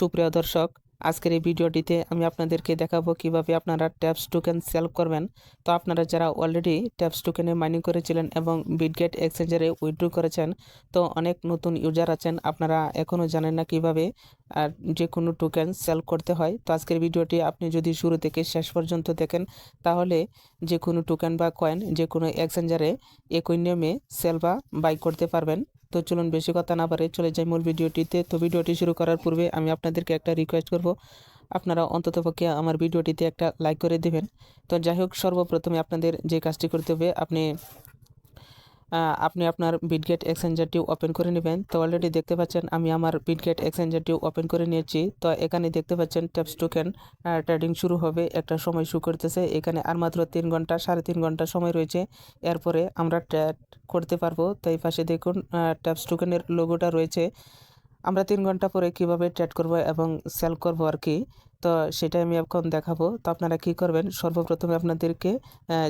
সুপ্রিয় দর্শক, আজকের এই ভিডিওটিতে আমি আপনাদেরকে দেখাবো কীভাবে আপনারা ট্যাপস টোকেন সেল করবেন। তো আপনারা যারা অলরেডি ট্যাপস টোকেনে মাইনিং করেছিলেন এবং বিটগেট এক্সচেঞ্জারে উইথড্র করেছেন, তো অনেক নতুন ইউজার আছেন, আপনারা এখনও জানেন না কীভাবে আর যে কোনো টোকেন সেল করতে হয়। তো আজকের ভিডিওটি আপনি যদি শুরু থেকে শেষ পর্যন্ত দেখেন, তাহলে যে কোনো টোকেন বা কয়েন যে কোনো এক্সচেঞ্জারে একই নিয়মে সেল বা বাই করতে পারবেন। তো চলুন বেশি কথা না পারে চলে যাই মূল ভিডিওটিতে। তো ভিডিওটি শুরু করার পূর্বে আমি আপনাদেরকে একটা রিকোয়েস্ট করব। আপনারা অন্ততপক্ষে আমার ভিডিওটিতে একটা লাইক করে দেবেন। তো যাই হোক, সর্বপ্রথমে আপনাদের যে কাজটি করতে হবে, আপনি আপনি আপনার বিটগেট এক্সচেঞ্জারটি ওপেন করে নেবেন। তো অলরেডি দেখতে পাচ্ছেন, আমি আমার বিটগেট এক্সচেঞ্জারটি ওপেন করে নিয়েছি। তো এখানে দেখতে পাচ্ছেন ট্যাপস টোকেন ট্রেডিং শুরু হবে, একটা সময় শুরু করতেছে। এখানে আর মাত্র তিন ঘণ্টা, সাড়ে তিন ঘণ্টা সময় রয়েছে। এরপরে আমরা ট্রেড করতে পারব। তো এই পাশে দেখুন ট্যাপস টোকেনের লোগোটা রয়েছে। আমরা তিন ঘণ্টা পরে কীভাবে ট্রেড করব এবং সেল করব আর কি, তো সেটা আমি এখন দেখাবো। তো আপনারা কি করবেন? সর্বপ্রথমে আপনাদেরকে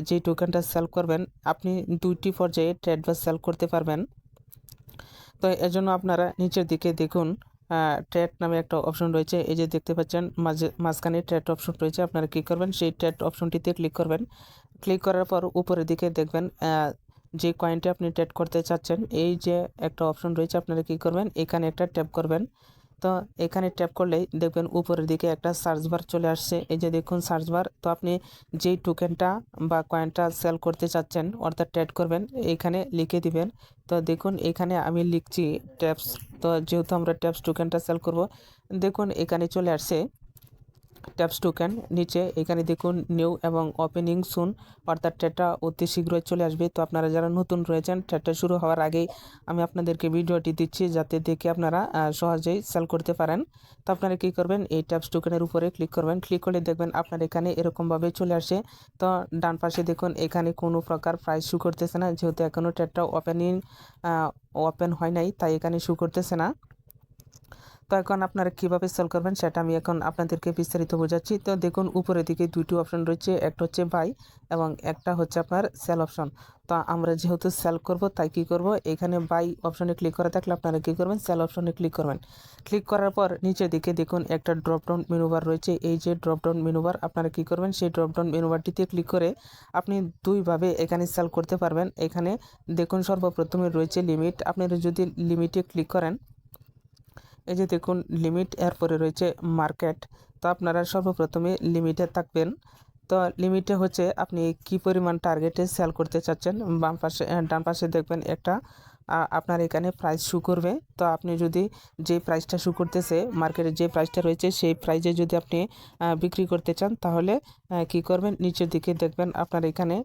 যে টোকেনটা সেল করবেন, আপনি দুইটি পর্যায়ে ট্রেড বা সেল করতে পারবেন। তো এর জন্য আপনারা নিচের দিকে দেখুন ট্রেড নামে একটা অপশন রয়েছে। এই যে দেখতে পাচ্ছেন, মাঝে, মাঝখানে ট্রেড অপশন রয়েছে। আপনারা কি করবেন? সেই ট্রেড অপশনটিতে ক্লিক করবেন। ক্লিক করার পর উপরের দিকে দেখবেন যে কয়েনটি আপনি ট্রেড করতে চাচ্ছেন, এই যে একটা অপশন রয়েছে, আপনারা কি করবেন? এখানে একটা ট্যাপ করবেন। তো এখানে ট্যাপ করলেই দেখবেন উপরের দিকে একটা সার্চ বার চলে আসছে। এই যে দেখুন সার্চ বার তো আপনি যেই টোকেনটা বা কয়েনটা সেল করতে চাচ্ছেন, অর্থাৎ ট্রেড করবেন, এখানে লিখে দিবেন। তো দেখুন, এখানে আমি লিখছি ট্যাপস তো যেহেতু আমরা ট্যাপস টোকেনটা সেল করব, দেখুন, এখানে চলে আসছে। ট্যাপস টোকেন নিচে। এখানে দেখুন নিউ এবং ওপেনিং সুন অর্থাৎ ট্রেডটা অতি শীঘ্রই চলে আসবে। তো আপনারা যারা নতুন রয়েছেন ট্রেডটা শুরু হওয়ার আগেই আমি আপনাদেরকে ভিডিওটি দিচ্ছি যাতে দেখে আপনারা সহজেই সেল করতে পারেন। তো আপনারা কী করবেন? এই ট্যাপস টোকেনের উপরে ক্লিক করবেন। ক্লিক করলে দেখবেন আপনার এখানে এরকমভাবে চলে আসে। তো ডান পাশে দেখুন, এখানে কোনো প্রকার প্রাইস শু করতেছে না। যেহেতু এখনও ট্রেডটা ওপেনিং ওপেন হয় নাই, তাই এখানে শু করতেছে না। তো এখন আপনারা কীভাবে সেল করবেন সেটা আমি এখন আপনাদেরকে বিস্তারিত বোঝাচ্ছি। তো দেখুন, উপরের দিকে দুটি অপশন রয়েছে, একটা হচ্ছে বাই এবং একটা হচ্ছে আপনার সেল অপশন তো আমরা যেহেতু সেল করব, তাই কি করব? এখানে বাই অপশনে ক্লিক করা থাকলে আপনারা কী করবেন? সেল অপশনে ক্লিক করবেন। ক্লিক করার পর নিচের দিকে দেখুন, একটা ড্রপডাউন মেনুবার রয়েছে। এই যে ড্রপডাউন মেনুবার আপনারা কী করবেন? সেই ড্রপডাউন মেনুবারটিতে ক্লিক করে আপনি দুইভাবে এখানে সেল করতে পারবেন। এখানে দেখুন, সর্বপ্রথমে রয়েছে লিমিট আপনারা যদি লিমিটে ক্লিক করেন এই যে দেখুন লিমিট এরপরে রয়েছে মার্কেট তো আপনারা সর্বপ্রথমে লিমিটে থাকবেন। তো লিমিটে হচ্ছে আপনি কি পরিমাণ টার্গেটে সেল করতে চাচ্ছেন? বাম পাশে ডান পাশে দেখবেন একটা আপনার এখানে প্রাইস শু করবে। তো আপনি যদি যে প্রাইসটা শু করতেছে মার্কেটে যে প্রাইসটা রয়েছে, সেই প্রাইসে যদি আপনি বিক্রি করতে চান, তাহলে কি করবেন? নিচের দিকে দেখবেন আপনার এখানে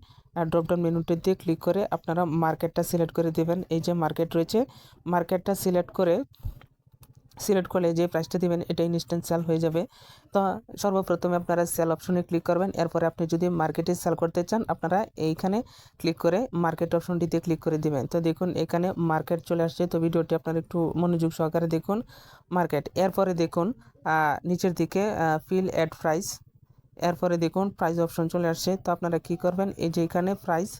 ড্রপডাউন মেনুটি দিয়ে ক্লিক করে আপনারা মার্কেটটা সিলেক্ট করে দেবেন। এই যে মার্কেট রয়েছে মার্কেটটা সিলেক্ট করে সিলেক্ট করলে যে প্রাইসটা দিবেন এটা ইনস্ট্যান্ট সেল হয়ে যাবে। তো সর্বপ্রথমে আপনারা সেল অপশনে ক্লিক করবেন। এরপরে আপনি যদি মার্কেটে সেল করতে চান, আপনারা এইখানে ক্লিক করে মার্কেট অপশনটিতে ক্লিক করে দেবেন। তো দেখুন, এখানে মার্কেট চলে আসছে। তো ভিডিওটি আপনারা একটু মনোযোগ সহকারে দেখুন মার্কেট এরপরে দেখুন নিচের দিকে ফিল অ্যাড প্রাইস এরপরে দেখুন প্রাইস অপশন চলে আসছে। তো আপনারা কি করবেন? এই যে এখানে প্রাইস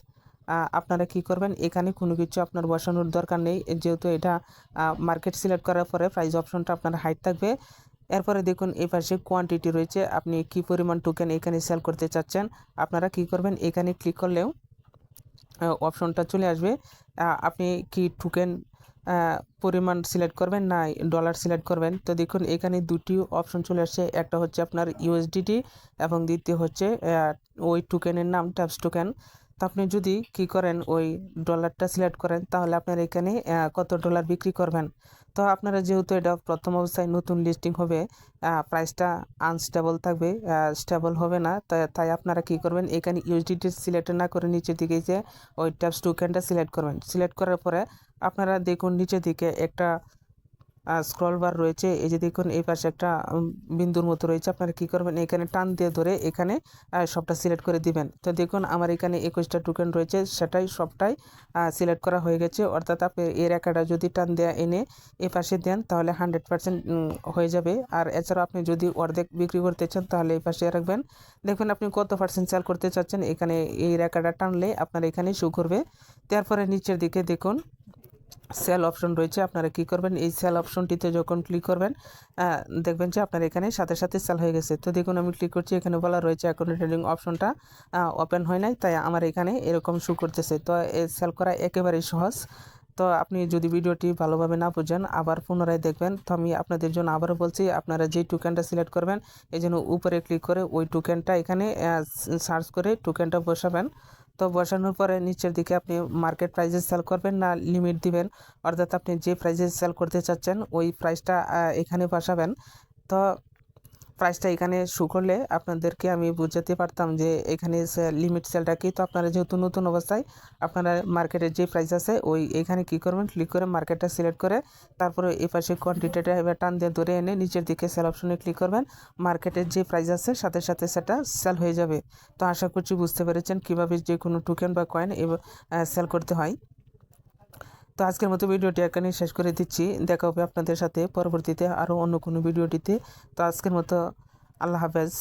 আপনারা কি করবেন? এখানে কোনো কিছু আপনার বসানোর দরকার নেই। যেহেতু এটা মার্কেট সিলেক্ট করার পরে প্রাইস অপশনটা আপনার হাইট থাকবে। এরপরে দেখুন এই পাশে কোয়ান্টিটি রয়েছে। আপনি কি পরিমাণ টোকেন এখানে সেল করতে চাচ্ছেন? আপনারা কি করবেন? এখানে ক্লিক করলেও অপশনটা চলে আসবে। আপনি কি টোকেন পরিমাণ সিলেক্ট করবেন না ডলার সিলেক্ট করবেন? তো দেখুন এখানে দুটি অপশন চলে আসছে। একটা হচ্ছে আপনার ইউএসডিটি এবং দ্বিতীয় হচ্ছে ওই টোকেনের নাম ট্যাপস টোকেন তো আপনি যদি কি করেন, ওই ডলারটা সিলেক্ট করেন, তাহলে আপনার এখানে কত ডলার বিক্রি করবেন। তো আপনারা যেহেতু এটা প্রথম অবস্থায় নতুন লিস্টিং হবে প্রাইসটা আনস্টেবল থাকবে স্টেবল হবে না। তাই তাই আপনারা কি করবেন, এখানে ইউএসডিটি সিলেক্ট না করে নিচের দিকে যে ওই ট্যাপস টোকেনটা সিলেক্ট করবেন। সিলেক্ট করার পরে আপনারা দেখুন নিচের দিকে একটা স্ক্রল বার রয়েছে। এই যে দেখুন, এই পাশে একটা বিন্দুর মতো রয়েছে। আপনারা কি করবেন, এখানে টান দিয়ে ধরে এখানে সবটা সিলেক্ট করে দিবেন। তো দেখুন, আমার এখানে একুশটা টোকেন রয়েছে, সেটাই সবটাই সিলেক্ট করা হয়ে গেছে। অর্থাৎ আপনি এর একাটা যদি টান দেয়া এনে এ পাশে দেন, তাহলে হান্ড্রেড পার্সেন্ট হয়ে যাবে। আর এছাড়াও আপনি যদি অর্ধেক বিক্রি করতে চান, তাহলে এই পাশে রাখবেন। দেখবেন আপনি কত পার্সেন্ট সেল করতে চাচ্ছেন, এখানে এই রেখাটা টানলে আপনার এখানে শো করবে। তারপরে নিচের দিকে দেখুন সেল অপশন রয়েছে, আপনারা কি করবেন? এই সেল অপশনটিতে যখন ক্লিক করবেন দেখবেন যে আপনার এখানে সাথে সাথে সেল হয়ে গেছে। তো দেখুন, আমি ক্লিক করছি, এখানে বলা রয়েছে অ্যাকাউন্ট ট্রেডিং অপশনটা ওপেন হয় নাই, তাই আমার এখানে এরকম শু করতেছে। তো সেল করা একেবারেই সহজ। তো আপনি যদি ভিডিওটি ভালোভাবে না বুঝেন, আবার পুনরায় দেখবেন, তো আমি আপনাদের জন্য আবারও বলছি, আপনারা যে টোকেনটা সিলেক্ট করবেন, এই জন্য উপরে ক্লিক করে ওই টোকেনটা এখানে সার্চ করে টোকেনটা বসাবেন। তো বসানোর পরে নিচের দিকে আপনি মার্কেট প্রাইসে সেল করবেন না লিমিট দিবেন। অর্থাৎ আপনি যে প্রাইসে সেল করতে চাচ্ছেন, ওই প্রাইসটা এখানে বসাবেন। তো প্রাইসটা এখানে শু করলে আপনাদেরকে আমি বুঝাতে পারতাম যে এখানে লিমিট সেলটা কি? তো আপনারা যেহেতু নতুন অবস্থায়, আপনারা মার্কেটের যে প্রাইস আছে, ওই এখানে কি করবেন? ক্লিক করে মার্কেটটা সিলেক্ট করে তারপরে এই পাশে কোয়ান্টিটিটা এবার টান দিয়ে ধরে এনে নিচের দিকে সেল অপশনে ক্লিক করবেন। মার্কেটের যে প্রাইস আছে, সাথে সাথে সেটা সেল হয়ে যাবে। তো আশা করছি বুঝতে পেরেছেন কীভাবে যে কোনো টোকেন বা কয়েন সেল করতে হয়। তো আজকের মতো ভিডিওটি এখানে শেষ করে দিচ্ছি। দেখা হবে আপনাদের সাথে পরবর্তীতে আরও অন্য কোনো ভিডিওটিতে। তো আজকের মতো আল্লাহ হাফেজ।